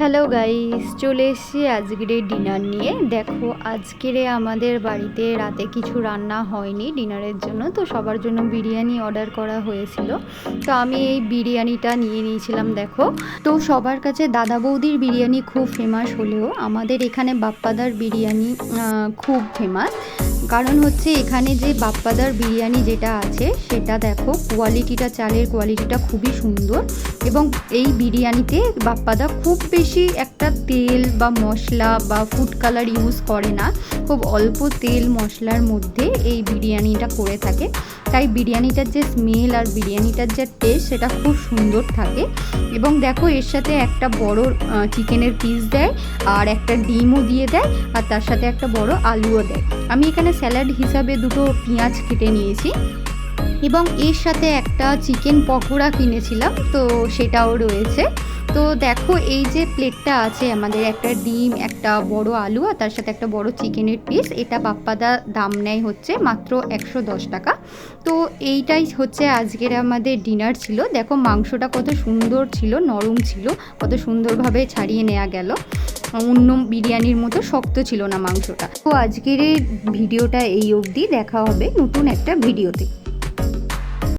Hello guys চলে এসেছি আজকের ডিনার নিয়ে। দেখো, আজকের আমাদের বাড়িতে রাতে কিছু রান্না হয়নি ডিনারের জন্য, তো সবার জন্য বিরিয়ানি অর্ডার করা হয়েছিল। তো আমি এই বিরিয়ানিটা নিয়ে নিয়েছিলাম, দেখো। তো সবার কাছে দাদা বৌদির বিরিয়ানি খুব ফেমাস হলেও আমাদের এখানে বাপ্পাদার বিরিয়ানি খুব ফেমাস কারণ হচ্ছে এখানে যে বাপ্পাদার বিরিয়ানি যেটা আছে, সেটা দেখো কোয়ালিটিটা চালের কোয়ালিটিটা খুবই সুন্দর এবং এই বিরিয়ানিতে বাপ্পাদা খুব বেশি একটা তেল বা মশলা বা ফুড কালার ইউজ করে না। খুব অল্প তেল মশলার মধ্যে এই বিরিয়ানিটা করে থাকে। তাই বিরিয়ানিটার যে স্মেল আর বিরিয়ানিটার যে টেস্ট সেটা খুব সুন্দর থাকে। এবং দেখো, এর সাথে একটা বড় চিকেনের পিস দেয়, আর একটা ডিমও দিয়ে দেয়, আর তার সাথে একটা বড় আলুও দেয়। আমি এখানে স্যালাড হিসাবে দুটো পেঁয়াজ কেটে নিয়েছি। এবং এর সাথে একটা চিকেন পকোড়া কিনেছিলাম, তো সেটাও রয়েছে। তো দেখো, এই যে প্লেটটা আছে আমাদের, একটা ডিম, একটা বড় আলু, আর তার সাথে একটা বড় চিকেনের পিস, এটা বাপ্পাদা দাম নেয় হচ্ছে মাত্র একশো দশ টাকা। তো এইটাই হচ্ছে আজকের আমাদের ডিনার ছিল। দেখো, মাংসটা কত সুন্দর ছিল, নরম ছিল, কত সুন্দরভাবে ছাড়িয়ে নেওয়া গেল। অন্য বিরিয়ানির মতো শক্ত ছিল না মাংসটা। তো আজকের এই ভিডিওটা এই অবধি। দেখা হবে নতুন একটা ভিডিওতে।